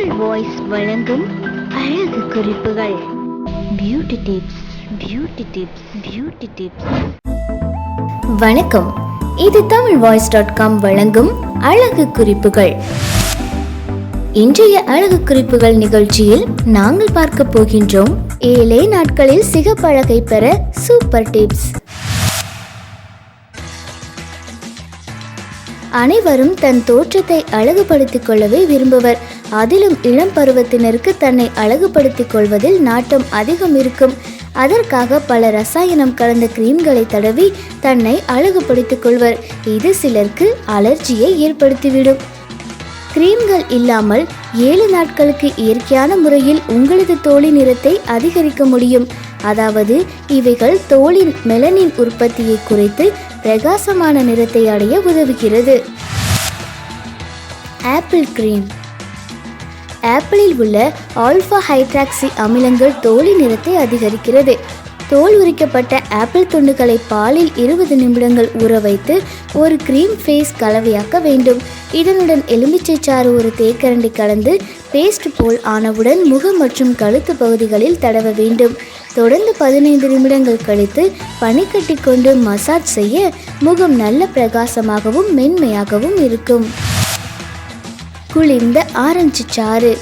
Tamil voice வழங்கும் அழகு குறிப்புகள். Beauty tips beauty tips beauty tips வணக்கம். இது தமிழ் வாய்ஸ் டாட் காம் வழங்கும் அழகு குறிப்புகள். இன்றைய அழகு குறிப்புகள் நிகழ்ச்சியில் நாங்கள் பார்க்க போகின்றோம். ஏழே நாட்களில் சிகப்பழகை பெற சூப்பர் டிப்ஸ் அனைவரும் தன் தோற்றத்தை அழகுபடுத்திக் கொள்ளவே விரும்புவர். அதிலும் இளம் பருவத்தினருக்கு தன்னை அழகுபடுத்திக் கொள்வதில் நாட்டம் அதிகம் இருக்கும். அதற்காக பல ரசாயனம் கலந்த கிரீம்களை தடவி தன்னை அழகுபடுத்திக் கொள்வர். இது சிலருக்கு அலர்ஜியை ஏற்படுத்திவிடும். கிரீம்கள் இல்லாமல் ஏழு நாட்களுக்கு இயற்கையான முறையில் உங்களது தோலின் நிறத்தை அதிகரிக்க முடியும். அதாவது இவைகள் தோலின் மெலனின் உற்பத்தியை குறைத்து பிரகாசமான நிறத்தை அடைய உதவுகிறது. ஆப்பிள் கிரீம் ஆப்பிளில் உள்ள ஆல்ஃபா ஹைட்ராக்சி அமிலங்கள் தோலின் நிறத்தை அதிகரிக்கிறது. தோல் உரிக்கப்பட்ட ஆப்பிள் துண்டுகளை பாலில் இருபது நிமிடங்கள் ஊற வைத்து ஒரு கிரீம் ஃபேஸ் கலவையாக்க வேண்டும். இதனுடன் எலுமிச்சை சாறு ஒரு தேக்கரண்டி கலந்து பேஸ்ட் போல் ஆனவுடன் முகம் மற்றும் கழுத்து பகுதிகளில் தடவ வேண்டும். தொடர்ந்து பதினைந்து நிமிடங்கள் கழித்து பனிக்கட்டி கொண்டு மசாஜ் செய்ய முகம் நல்ல பிரகாசமாகவும் மென்மையாகவும் இருக்கும். குளிர்ந்த ஆரஞ்சு சாறு.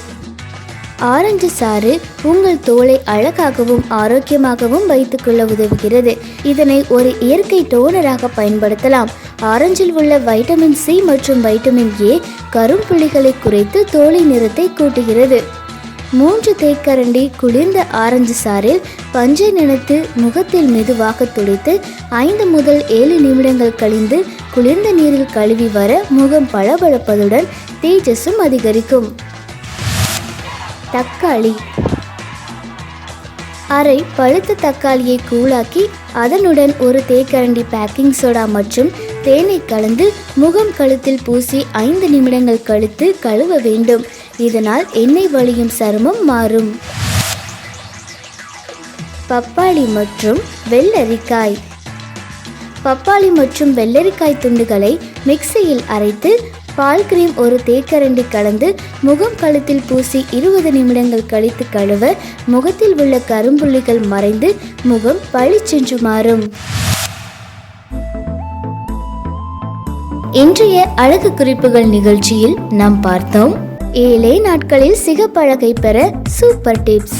ஆரஞ்சு சாறு உங்கள் தோலை அழகாகவும் ஆரோக்கியமாகவும் வைத்துக்கொள்ள உதவுகிறது. இதனை ஒரு இயற்கை டோனராக பயன்படுத்தலாம். ஆரஞ்சில் உள்ள வைட்டமின் சி மற்றும் வைட்டமின் ஏ கரும்புள்ளிகளை குறைத்து தோலை நிறத்தை கூட்டுகிறது. மூன்று தேக்கரண்டி குளிர்ந்த ஆரஞ்சு சாறில் பஞ்சை நினைத்து முகத்தில் மெதுவாக துடைத்து ஐந்து முதல் ஏழு நிமிடங்கள் கழிந்து குளிர்ந்த நீரில் கழுவி வர முகம் பளபளப்பதுடன் தேஜஸும் அதிகரிக்கும். தக்காளி. அரை பழுத்த தக்காளியை கூழாக்கி அதனுடன் ஒரு தேக்கரண்டி பேக்கிங் சோடா மற்றும் தேனை கலந்து முகம் கழுத்தில் பூசி ஐந்து நிமிடங்கள் கழித்து கழுவ வேண்டும். இதனால் எண்ணெய் வழியும் சருமம் மாறும். பப்பாளி மற்றும் வெள்ளரிக்காய். பப்பாளி மற்றும் வெள்ளரிக்காய் துண்டுகளை மிக்சியில் அரைத்து பால் கிரீம் ஒரு தேக்கரண்டி கலந்து முகம் கழுத்தில் பூசி இருபது நிமிடங்கள் கழித்து கழுவ முகத்தில் உள்ள கரும்புள்ளிகள் மறைந்து முகம் பளிச்சென்று மாறும். இன்றைய அழகு குறிப்புகள் நிகழ்ச்சியில் நாம் பார்த்தோம். ஏழே நாட்களில் சிகப்பழகை பெற சூப்பர் டிப்ஸ்.